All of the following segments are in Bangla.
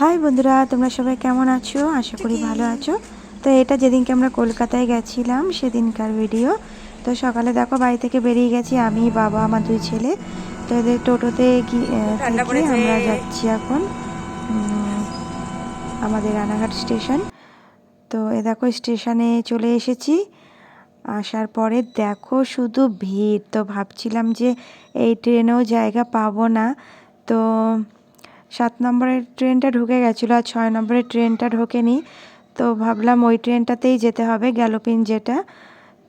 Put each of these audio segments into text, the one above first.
হাই বন্ধুরা তোমরা সবাই কেমন আছো? আশা করি ভালো আছো। তো এটা যেদিনকে আমরা কলকাতায় গেছিলাম সেদিনকার ভিডিও তো সকালে দেখো বাড়ি থেকে বেরিয়ে গেছি আমি বাবা আমার দুই ছেলে। তো এদের টোটোতে গিয়ে থেকে আমরা যাচ্ছি এখন আমাদের রানাঘাট স্টেশন। তো এ দেখো স্টেশনে চলে এসেছি। আসার পরে দেখো শুধু ভিড়। তো ভাবছিলাম যে এই ট্রেনেও জায়গা পাবো না। তো সাত নম্বরের ট্রেনটা ঢুকে গেছিল আর ছয় নম্বরের ট্রেনটা ঢোকেনি। তো ভাবলাম ওই ট্রেনটাতেই যেতে হবে, গ্যালোপিন যেটা,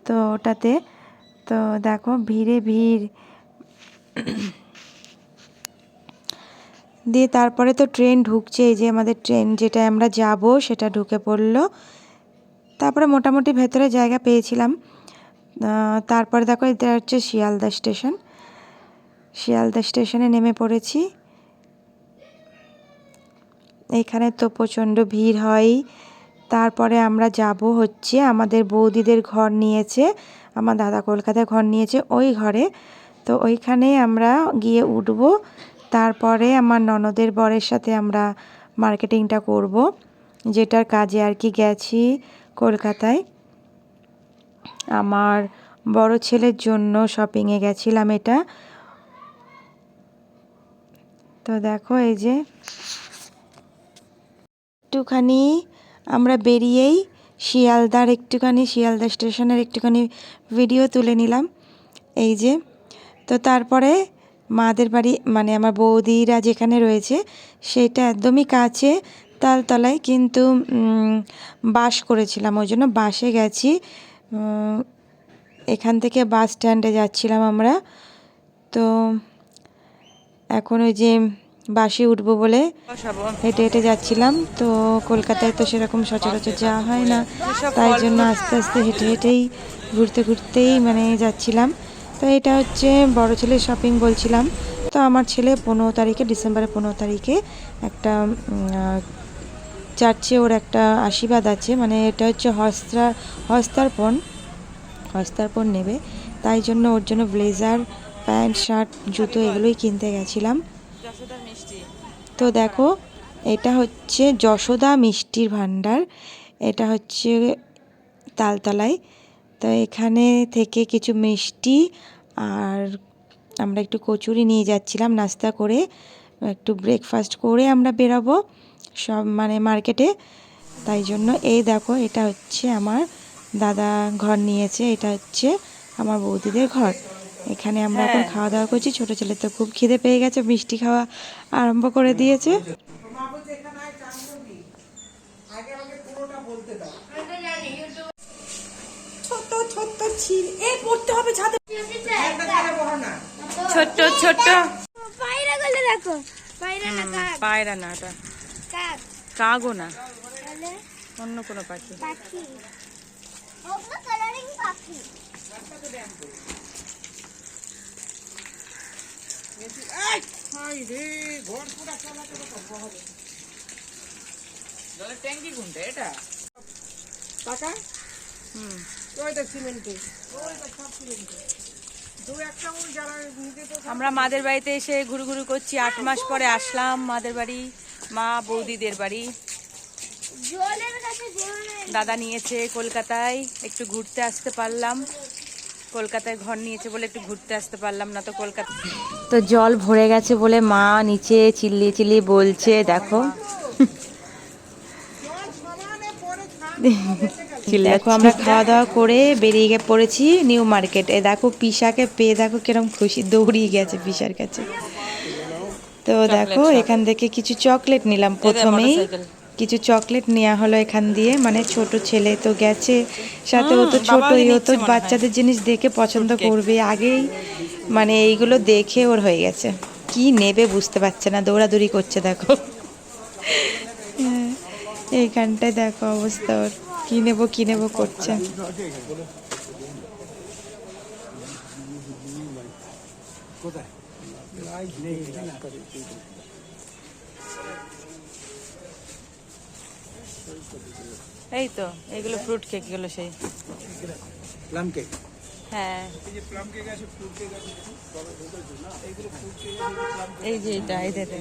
তো ওটাতে। তো দেখো, ভিড়ে ভিড়। দিয়ে তারপরে তো ট্রেন ঢুকছে, এই যে আমাদের ট্রেন যেটা আমরা যাব সেটা ঢুকে পড়ল। তারপরে মোটামুটি ভেতরে জায়গা পেয়েছিলাম। তারপরে দেখো, এটা হচ্ছে শিয়ালদা স্টেশন। শিয়ালদা স্টেশনে নেমে পড়েছি। এখানে তো প্রচণ্ড ভিড় হয়। তারপরে আমরা যাব হচ্ছে আমাদের বৌদিদের ঘর নিয়েছে, আমার দাদা কলকাতায় ঘর নিয়েছে ওই ঘরে। তো ওইখানে আমরা গিয়ে উঠব, তারপরে আমার ননদের বরের সাথে আমরা মার্কেটিংটা করব, যেটার কাজে আর কি গেছি কলকাতায়। আমার বড় ছেলের জন্য শপিংয়ে গেছিলাম এটা। তো দেখো এই যে একটুখানি আমরা বেরিয়েই শিয়ালদার একটুখানি, শিয়ালদা স্টেশনের একটুখানি ভিডিও তুলে নিলাম। এই যে, তো তারপরে মাদের বাড়ি মানে আমার বৌদিরা যেখানে রয়েছে, সেটা একদমই কাছে তালতলায় কিন্তু বাস করেছিলাম। ওই জন্য বাসে গেছি। এখান থেকে বাস স্ট্যান্ডে যাচ্ছিলাম আমরা। তো এখন ওই যে বাসে উঠবো বলে হেঁটে হেঁটে যাচ্ছিলাম তো কলকাতায় তো সেরকম সচরাচর যাওয়া হয় না। তাই জন্য আস্তে আস্তে হেঁটে হেঁটেই ঘুরতে ঘুরতেই মানে যাচ্ছিলাম। তো এটা হচ্ছে বড় ছেলের শপিং বলছিলাম। তো আমার ছেলে পনেরো তারিখে ডিসেম্বরের পনেরো তারিখে একটা চার্চে ওর একটা আশীর্বাদ আছে। মানে এটা হচ্ছে হস্তা হস্তার্পণ হস্তার্পণ নেবে। তাই জন্য ওর জন্য ব্লেজার প্যান্ট শার্ট জুতো এগুলোই কিনতে গেছিলাম। তো দেখো, এটা হচ্ছে যশোদা মিষ্টির ভাণ্ডার। এটা হচ্ছে তালতলায়। তো এখানে থেকে কিছু মিষ্টি আর আমরা একটু কচুরি নিয়ে যাচ্ছিলাম, নাস্তা করে, একটু ব্রেকফাস্ট করে আমরা বেরাবো সব মানে মার্কেটে তাই জন্য এই দেখো, এটা হচ্ছে আমার দাদা ঘর নিয়েছে, এটা হচ্ছে আমার বৌদিদের ঘর। এখানে আমরা এখন হ্যাঁ। খাওয়া দাওয়া করছি। ছোট ছেলে তো খুব খিদে পেয়ে গেছে মিষ্টি খাওয়া আরম্ভ করে দিয়েছে। ছোট ছোট ছিল। এ পড়তে হবে ছাদে। ছোট্ট ছোট্ট পায়রা গুলো দেখো। পায়রা না কাগো না অন্য কোনো পাখি পাখি ওগুলো কালারিং পাখি জলের ট্যাঙ্কি কোনটা? এটা? টাকা হুম। ওই সিমেন্টে। ওই সব সিমেন্টে। দু একটা উল যারা নিতে তো আমরা মাদের বাড়িতে এসে ঘুরু ঘুরু করছি। আট মাস পরে আসলাম মাদের বাড়ি মা বৌদিদের বাড়ি। দাদা নিয়েছে কলকাতায় একটু ঘুরতে আসতে পারলাম। কলকাতায় ঘর নিয়েছে বলে একটু ঘুরতে আসতে পারলাম না তো কলকাতা তো জল ভরে গেছে বলে মা নিচে চিল্লিয়ে চিল্লিয়ে বলছে দেখো। দেখো আমরা খাওয়া দাওয়া করে বেরিয়ে গিয়ে পড়েছি নিউ মার্কেট। এ দেখো পিসাকে পেয়ে দেখো কিরম খুশি দৌড়িয়ে গেছে পিসার কাছে। তো দেখো এখান থেকে কিছু চকলেট নিলাম প্রথমেই। কিছু চকলেট নেওয়া হলো এখান দিয়ে। মানে ছোট ছেলে তো গেছে। সাথে ও তো ছোট ও তো। বাচ্চাদের জিনিস দেখে পছন্দ করবে। আগেই মানে এইগুলো দেখে ওর হয়ে গেছে। কি নেবে বুঝতে পারছে না দৌড়াদৌড়ি করছে দেখো। হ্যাঁ, এইখানটায় দেখো অবস্থা ওর। কি নেব কি নেব করছে। এই তো এগুলো ফ্রুট কেক এগুলো সেই। প্লাম কেক হ্যাঁ। এই যে এটা এই দেখে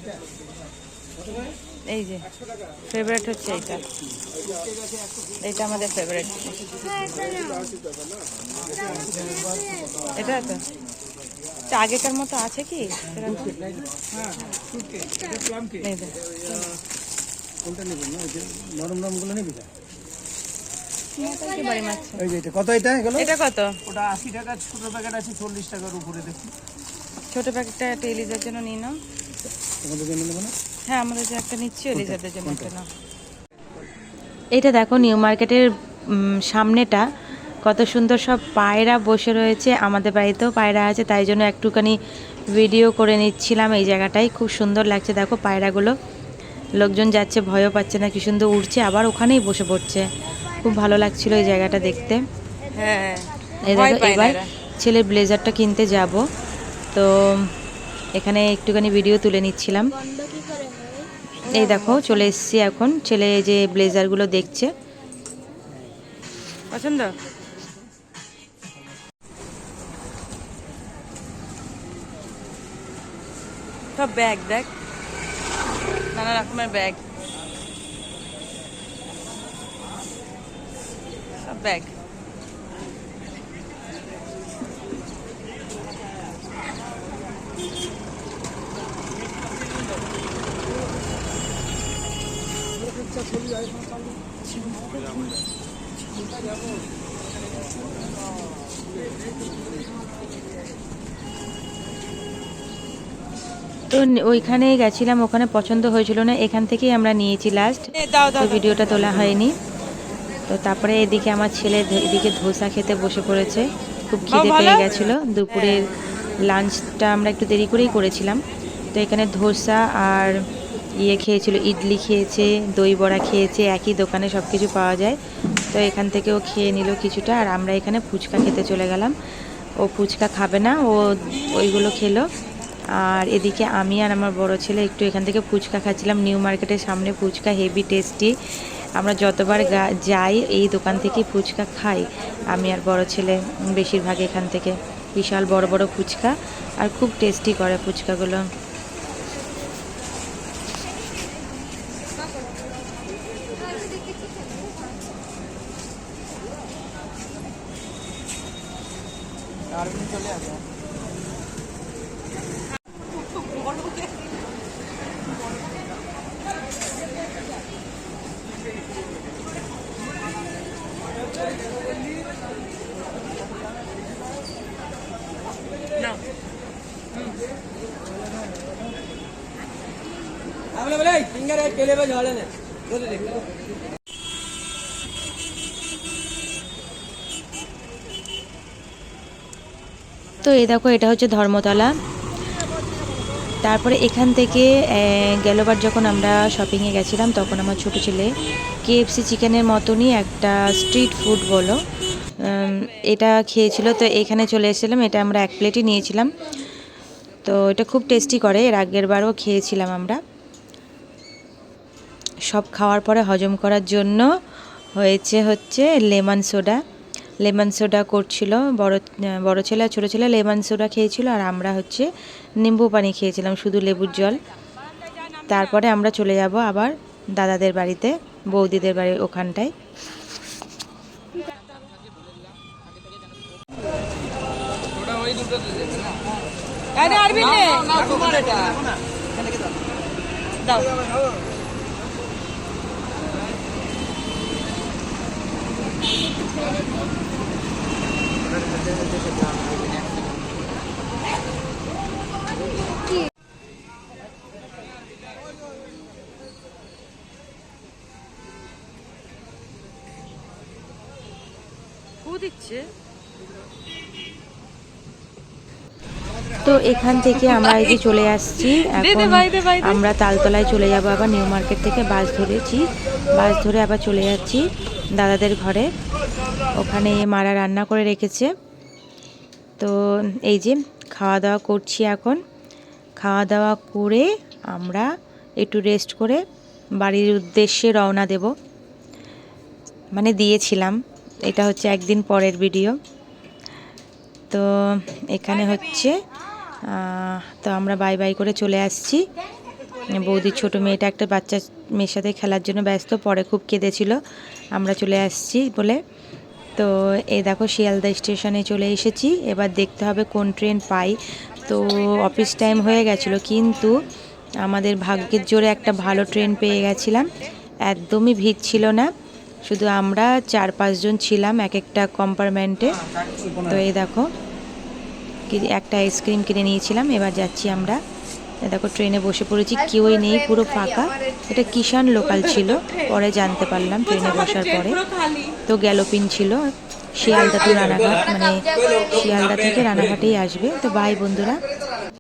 এই যে ফেভারিট হচ্ছে এইটা। এটা আমাদের ফেভারিট এটা তো। এটা আগেকার মতো আছে কি? সেরকম? এই যে। কোনটা নেবেন না ওই যে নরম নরমগুলো নিবি কি বাড়ি মাছ। ওই যে এটা কত এটা এগুলো? এটা কত? ওটা আশি টাকা ছোট প্যাকেট আছে চল্লিশ টাকার উপরে দেখি। ছোট প্যাকেটটা একটা জন্য নিয়ে নাও। তোমাদের জন্য নেব না? হ্যাঁ আমাদের যে একটা নিচ্ছি ইলিশাদের জন্য একটা নাও। এটা দেখো নিউ মার্কেটের সামনেটা। কত সুন্দর সব পায়রা বসে রয়েছে। আমাদের বাড়িতেও পায়রা আছে তাই জন্য একটুখানি ভিডিও করে নিচ্ছিলাম এই জায়গাটাই খুব সুন্দর লাগছে দেখো পায়রাগুলো। লোকজন যাচ্ছে ভয়ও পাচ্ছে না কি সুন্দর উড়ছে আবার ওখানেই বসে পড়ছে। খুব ভালো লাগছিল এই জায়গাটা দেখতে। হ্যাঁ এবার ছেলের ব্লেজারটা কিনতে যাব। তো এখানে একটুখানি ভিডিও তুলে নিচ্ছিলাম। এই দেখো চলে এসেছি এখন। ছেলে যে ব্লেজারগুলো দেখছে। পছন্দ? সব ব্যাগ দেখ। নানা রকমের ব্যাগ সব ব্যাগ তো ন- ওইখানে গেছিলাম ওখানে পছন্দ হয়েছিল না এখান থেকেই আমরা নিয়েছি লাস্ট ভিডিওটা তোলা হয়নি। তো তারপরে এদিকে আমার ছেলে এদিকে ধোসা খেতে বসে পড়েছে। খুব খিদে পেয়ে গেছিল। দুপুরের লাঞ্চটা আমরা একটু দেরি করেই করেছিলাম। তো এখানে ধোসা আর ইয়ে খেয়েছিল ইডলি খেয়েছে দই বড়া খেয়েছে একই দোকানে সব কিছু পাওয়া যায়। তো এখান থেকেও খেয়ে নিল কিছুটা আর আমরা এখানে ফুচকা খেতে চলে গেলাম। ও ফুচকা খাবে না ও ওইগুলো খেলো। আর এদিকে আমি আর আমার বড় ছেলে একটু এখান থেকে ফুচকা খাচ্ছিলাম। নিউ মার্কেটের সামনে ফুচকা হেভি টেস্টি আমরা যতবার যাই এই দোকান থেকে ফুচকা খাই। আমি আর বড় ছেলে বেশিরভাগ এখান থেকে। বিশাল বড় বড় ফুচকা আর খুব টেস্টি করে ফুচকাগুলো। তো এই দেখো, এটা হচ্ছে ধর্মতলা। তারপরে এখান থেকে গেলবার যখন আমরা শপিংয়ে গেছিলাম, তখন আমার ছোট ছেলে কেএফসি চিকেনের মতনই একটা স্ট্রিট ফুড বলো এটা খেয়েছিল। তো এখানে চলে এসেছিলাম, এটা আমরা এক প্লেটই নিয়েছিলাম। তো এটা খুব টেস্টি করে, এর আগের বারও খেয়েছিলাম আমরা। সব খাওয়ার পরে হজম করার জন্য হয়েছে হচ্ছে লেমন সোডা লেমন সোডা করছিল বড় বড় ছেলে আর ছোটো ছেলে লেমন সোডা খেয়েছিল আর আমরা হচ্ছে নিম্বু পানি খেয়েছিলাম শুধু লেবুর জল তারপরে আমরা চলে যাব আবার দাদাদের বাড়িতে বৌদিদের বাড়ি ওখানটায় আরে আরবি নে দাও দিচ্ছে। তো এখান থেকে আমরা এই যে চলে আসছি। এখন। আমরা তালতলায় চলে যাব আবার নিউ মার্কেট থেকে বাস ধরেছি। বাস ধরে আবার চলে যাচ্ছি দাদাদের ঘরে। ওখানে মারা রান্না করে রেখেছে। তো এই যে খাওয়া দাওয়া করছি এখন। খাওয়া দাওয়া করে আমরা একটু রেস্ট করে বাড়ির উদ্দেশ্যে রওনা দেব। মানে দিয়েছিলাম। এটা হচ্ছে একদিন পরের ভিডিও। তো এখানে হচ্ছে তো আমরা বাই বাই করে চলে আসছি। বৌদির ছোট মেয়েটা একটা বাচ্চা মেয়ের সাথে খেলার জন্য ব্যস্ত পরে খুব কেঁদেছিল। আমরা চলে আসছি বলে। তো এই দেখো শিয়ালদা স্টেশনে চলে এসেছি। এবার দেখতে হবে কোন ট্রেন পাই। তো অফিস টাইম হয়ে গেছিল কিন্তু আমাদের ভাগ্যের জোরে একটা ভালো ট্রেন পেয়ে গেছিলাম। একদমই ভিড় ছিল না। শুধু আমরা চার পাঁচজন ছিলাম এক একটা কম্পার্টমেন্টে তো এই দেখো কি- একটা আইসক্রিম কিনে নিয়েছিলাম এবার যাচ্ছি আমরা। দেখো ট্রেনে বসে পড়েছি কেউই নেই পুরো ফাঁকা। এটা কিষান লোকাল ছিল পরে জানতে পারলাম ট্রেনে বসার পরে। তো গ্যালোপিন ছিল শিয়ালদা টু রানাঘাট মানে শিয়ালদা থেকে রানাঘাটেই আসবে। তো বাই বন্ধুরা।